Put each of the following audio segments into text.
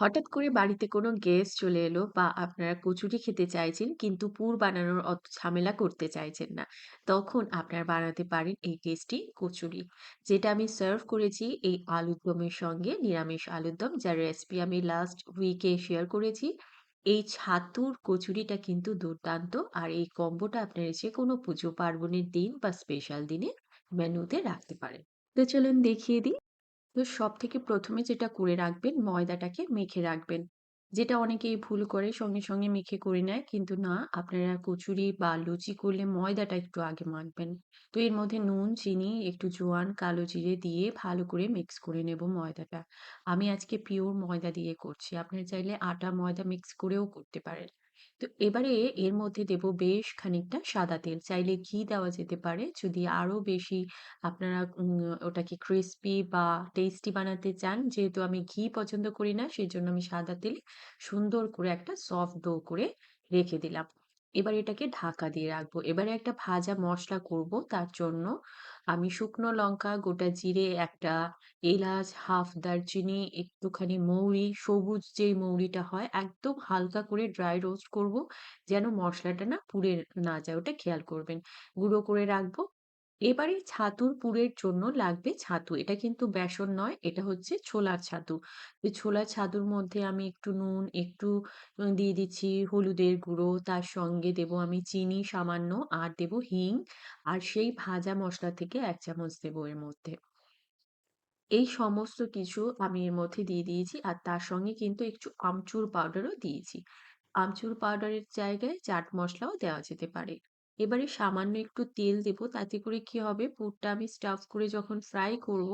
হঠাৎ করে বাড়িতে কোনো গেস্ট চলে এলো বা আপনারা কচুরি খেতে চাইছেন কিন্তু পুর বানানোর অত ঝামেলা করতে চাইছেন না। তখন আপনারা বানাতে পারেন এই টেস্টি কচুরি। যেটা আমি সার্ভ করেছি এই আলুর দমের সঙ্গে, নিরামিষ আলুর দম, যার রেসিপি আমি লাস্ট উইকে শেয়ার করেছি। এই ছাতুর কচুরিটা কিন্তু দুর্দান্ত আর এই কম্বোটা আপনারা যেকোনো পুজো, পার্বণের দিন বা স্পেশাল দিনে মেনুতে রাখতে পারেন। তো চলুন দেখিয়ে দিই। তো সব থেকে প্রথমে যেটা করে রাখবেন ময়দাটাকে মেখে রাখবেন। যেটা অনেকেই ভুল করে সঙ্গে, সঙ্গে মেখে করে নেয়। কিন্তু না আপনারা কচুরি বা লুচি করলে ময়দাটা একটু আগে মাখবেন। তো এর মধ্যে নুন, চিনি, একটু জোয়ান, কালো জিরে দিয়ে ভালো করে মিক্স করে নেব ময়দাটা। আমি আজকে পিওর ময়দা দিয়ে করছি। আপনারা চাইলে আটা ময়দা মিক্স করেও করতে পারেন। তো এবারে এর মধ্যে দেব বেশ খানিকটা সাদা তেল। চাইলে ঘি দেওয়া যেতে পারে। যদি আরও বেশি আপনারা ওটাকে ক্রিসপি বা টেস্টি বানাতে চান, যেহেতু আমি ঘি পছন্দ করি না, সেই জন্য আমি সাদা তেল সুন্দর করে একটা সফট ডো করে রেখে দিলাম। এবার এটাকে ঢাকা দিয়ে রাখব। এবারে একটা ভাজা মশলা করব। তার জন্য আমি শুকনো লঙ্কা, গোটা জিরে, একটা এলাচ, হাফ দারচিনি, একটুখানি মৌরি, সবুজ যে মৌরিটা হয় একদম হালকা করে ড্রাই রোস্ট করব। যেন মশলাটা না পুড়ে না যায় ওটা খেয়াল করবেন। গুঁড়ো করে রাখব। এবারে ছাতুর পুরের জন্য লাগবে ছাতু। এটা কিন্তু বেসন নয়, এটা হচ্ছে ছোলার ছাতু। ছোলার ছাতুর মধ্যে আমি একটু নুন, একটু দিয়ে দিচ্ছি হলুদের গুঁড়ো, তার সঙ্গে দেব আমি চিনি সামান্য আর দেব হিং। আর সেই ভাজা মশলা থেকে এক চামচ দেব এর মধ্যে। এই সমস্ত কিছু আমি এর মধ্যে দিয়ে দিয়েছি। আর তার সঙ্গে কিন্তু একটু আমচুর পাউডারও দিয়েছি। আমচুর পাউডারের জায়গায় চাট মশলাও দেওয়া যেতে পারে। এবারে সামান্য একটু তেল দেব। তাতে করে কি হবে পুরটা আমি স্টাফ করে যখন ফ্রাই করব,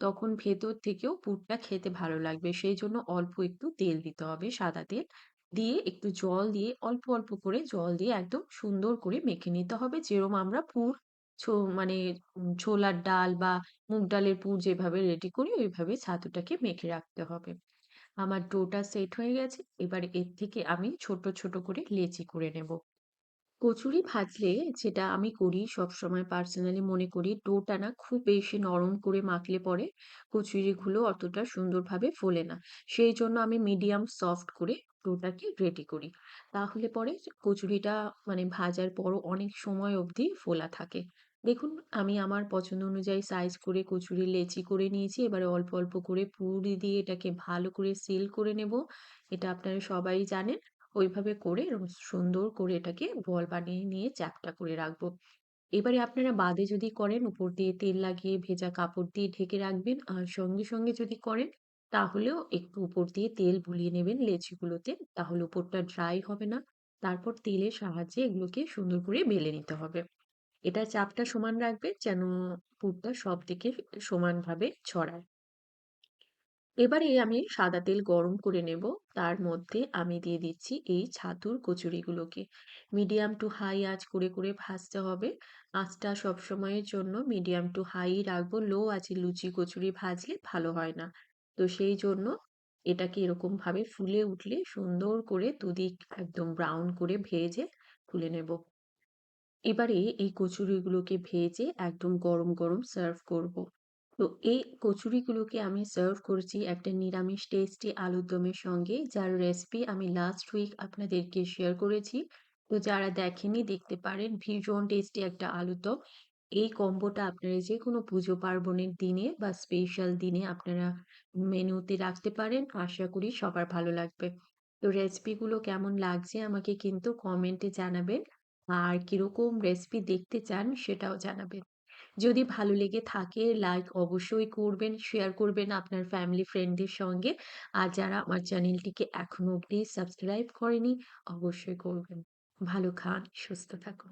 তখন ভেতর থেকেও পুরটা খেতে ভালো লাগবে। সেই জন্য অল্প একটু তেল দিতে হবে, সাদা তেল। দিয়ে একটু জল দিয়ে অল্প, অল্প করে জল দিয়ে একদম সুন্দর করে মেখে নিতে হবে। যেরকম আমরা পুর ছো মানে ছোলার ডাল বা মুগ ডালের পুর যেভাবে রেডি করি ওইভাবে ছাতুটাকে মেখে রাখতে হবে। আমার ডোটা সেট হয়ে গেছে। এবার এর থেকে আমি ছোট, ছোট করে লেচি করে নেব। কচুরি ভাজলে যেটা আমি করি সবসময় পার্সোনালি মনে করি ডোটা না খুব বেশি নরম করে মাখলে পরে কচুরিগুলো অতটা সুন্দরভাবে ফোলে না। সেই জন্য আমি মিডিয়াম সফট করে ডোটাকে রেডি করি। তাহলে পরে কচুরিটা মানে ভাজার পরও অনেক সময় অবধি ফোলা থাকে। দেখুন আমি আমার পছন্দ অনুযায়ী সাইজ করে কচুরি লেচি করে নিয়েছি। এবারে অল্প, অল্প করে পুর দিয়ে এটাকে ভালো করে সিল করে নেব। এটা আপনারা সবাই জানেন। ওইভাবে করে এরকম সুন্দর করে এটাকে বল বানিয়ে নিয়ে চ্যাপ্টা করে রাখব। এবারে আপনারা বাদে যদি করেন উপর দিয়ে তেল লাগিয়ে ভেজা কাপড় দিয়ে ঢেকে রাখবেন। আর সঙ্গে, সঙ্গে যদি করেন তাহলেও একটু উপর দিয়ে তেল বুলিয়ে নেবেন লেচিগুলোতে। তাহলে উপরটা ড্রাই হবে না। তারপর তেলের সাহায্যে এগুলোকে সুন্দর করে বেলে নিতে হবে। এটার চাপটা সমান রাখবে যেন পুরটা সবদিকে সমানভাবে ছড়ায়। এবারে আমি সাদা তেল গরম করে নেব। তার মধ্যে আমি দিয়ে দিচ্ছি এই ছাতুর কচুরিগুলোকে। মিডিয়াম টু হাই আঁচ করে, করে ভাজতে হবে। আঁচটা সবসময়ের জন্য মিডিয়াম টু হাই রাখব। লো আঁচে লুচি কচুরি ভাজলে ভালো হয় না। তো সেই জন্য এটাকে এরকমভাবে ফুলে উঠলে সুন্দর করে দুদিক একদম ব্রাউন করে ভেজে তুলে নেব। এবারে এই কচুরিগুলোকে ভেজে একদম গরম, গরম সার্ভ করব। তো এই কচুরিগুলোকে আমি সার্ভ করছি একটা নিরামিষ টেস্টি আলুর দমের সঙ্গে, যার রেসিপি আমি লাস্ট উইক আপনাদেরকে শেয়ার করেছি। তো যারা দেখেনি দেখতে পারেন, ভীষণ টেস্টি একটা আলুর দম। এই কম্বোটা আপনারা যেকোনো পুজো পার্বণের দিনে বা স্পেশাল দিনে আপনারা মেনুতে রাখতে পারেন। আশা করি সবার ভালো লাগবে। তো রেসিপিগুলো কেমন লাগছে আমাকে কিন্তু কমেন্টে জানাবেন। আর কীরকম রেসিপি দেখতে চান সেটাও জানাবেন। যদি ভালো লেগে থাকে লাইক অবশ্যই করবেন, শেয়ার করবেন আপনার ফ্যামিলি ফ্রেন্ডদের সঙ্গে। আর যারা আমার চ্যানেলটিকে এখনও অবধি সাবস্ক্রাইব করেনি অবশ্যই করবেন। ভালো খান, সুস্থ থাকুন।